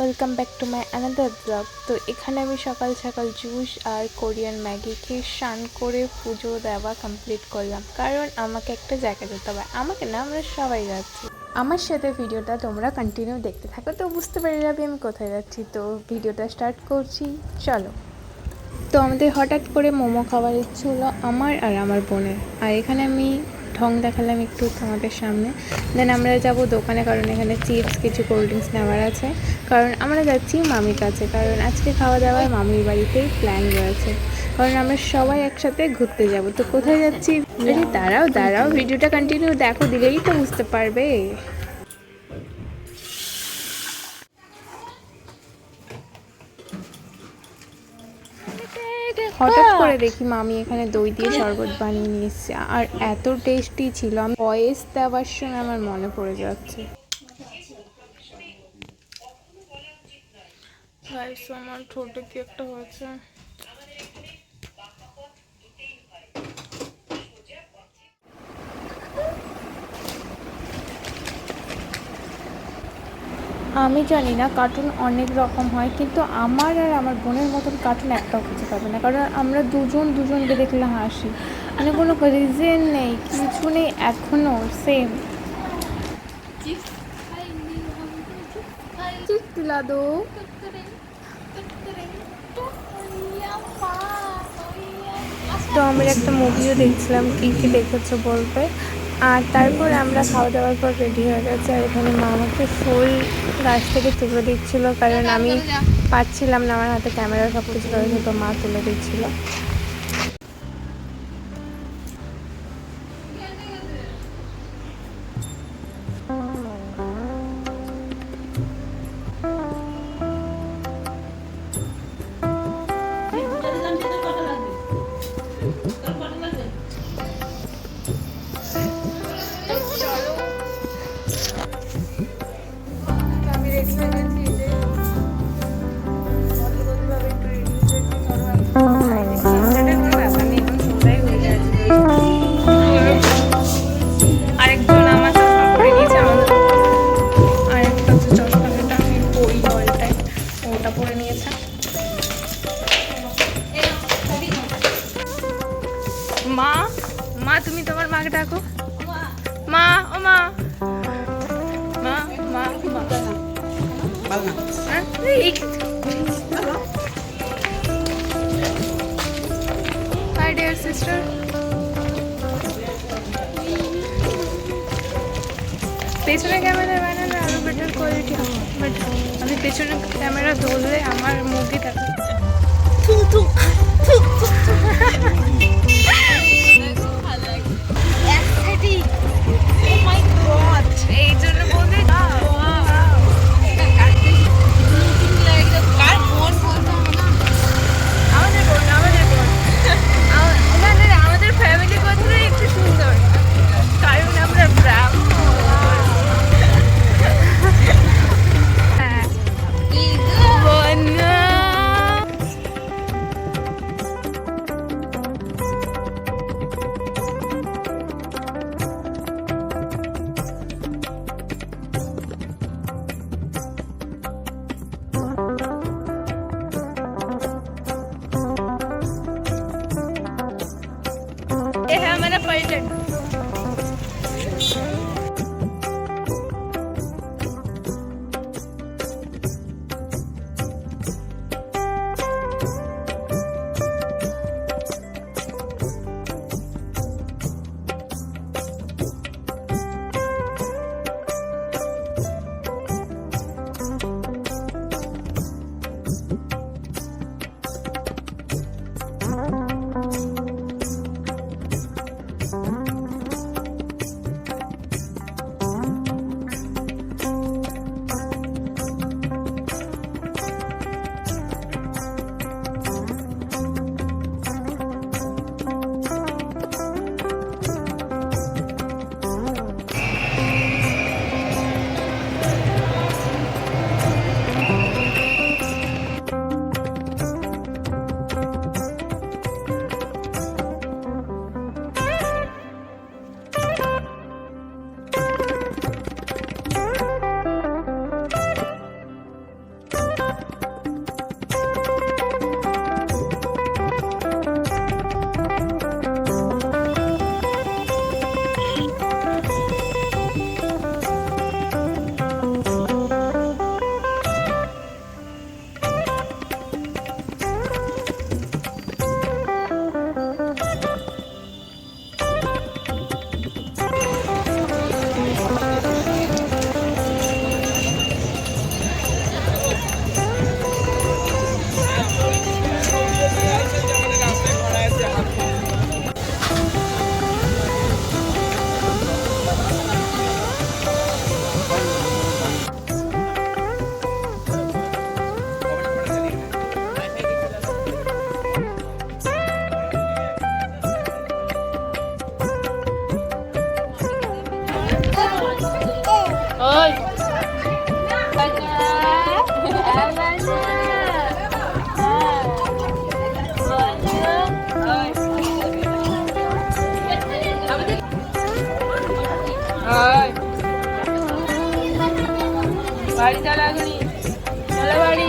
Welcome back to my another blog. তো এখানে আমি সকাল সকাল জুস আর কোরিয়ান ম্যাগি খেয়ে স্নান করে পুজো দেওয়া কমপ্লিট করলাম। কারণ আমাকে একটা জায়গা যেতে হবে। আমাকে না, আমরা সবাই যাচ্ছি। আমার সাথে ভিডিওটা তোমরা কন্টিনিউ দেখতে থাকো। তো বুঝতে পেরে যাবে আমি কোথায় যাচ্ছি। তো ভিডিওটা স্টার্ট করছি। চলো। তো আমাদের হঠাৎ করে মোমো খাওয়ার ইচ্ছে হলো আমার আর আমার বোনের। আর এখানে আমি ঢং দেখালাম একটু তোমাদের সামনে। দেন আমরা যাব দোকানে, কারণ এখানে চিপস, কিছু কোল্ড ড্রিঙ্কস নেওয়ার আছে। কারণ আমরা যাচ্ছি মামির কাছে, কারণ আজকে খাওয়া দাওয়ার মামির বাড়িতেই প্ল্যান রয়েছে। কারণ আমরা সবাই একসাথে ঘুরতে যাব। তো কোথায় যাচ্ছি? দাঁড়াও দাঁড়াও ভিডিওটা কন্টিনিউ দেখো, দিলেই তো বুঝতে পারবে। হঠাৎ করে দেখি মামি এখানে দই দিয়ে শরবত বানিয়ে নিয়ে এসছে। আর এত টেস্টি ছিল আমি ভয়েস দেওয়ার সময় আমার মনে পড়ে যাচ্ছে। আমার ঠোঁটে কি একটা হয়েছে? আমি জানি না কার্টুন অনেক রকম হয় কিন্তু আমার আর আমার বোনের মতন কার্টুন একটাও খুঁজে পাবে না কারণ আমরা দুজন দুজনকে দেখলে হাসি। মানে কোনো রিজন নেই কিছু নেই এখনও সেম তো আমরা একটা মুভিও দেখছিলাম কী কী দেখেছ বলবে আর তারপর আমরা খাওয়া দাওয়ার পর রেডি হয়ে গেছে আর এখানে মা আমাকে ফুল গাছ থেকে তুলে দিচ্ছিল, কারণ আমি পাচ্ছিলাম না, আমার হাতে ক্যামেরা সব কিছু রয়েছে, তো মা তুলে দিচ্ছিল। মা মা তুমি তোমার মাকে ডাকো। মা ও মা মা। Hi dear sister. পেছনে ক্যামেরা বানালে আরও বেটার কোয়ালিটি হবে বাট আমি পেছনে ক্যামেরা ধরলে আমার poison. বাড়ি চলো এখনই চলো বাড়ি বন্ধু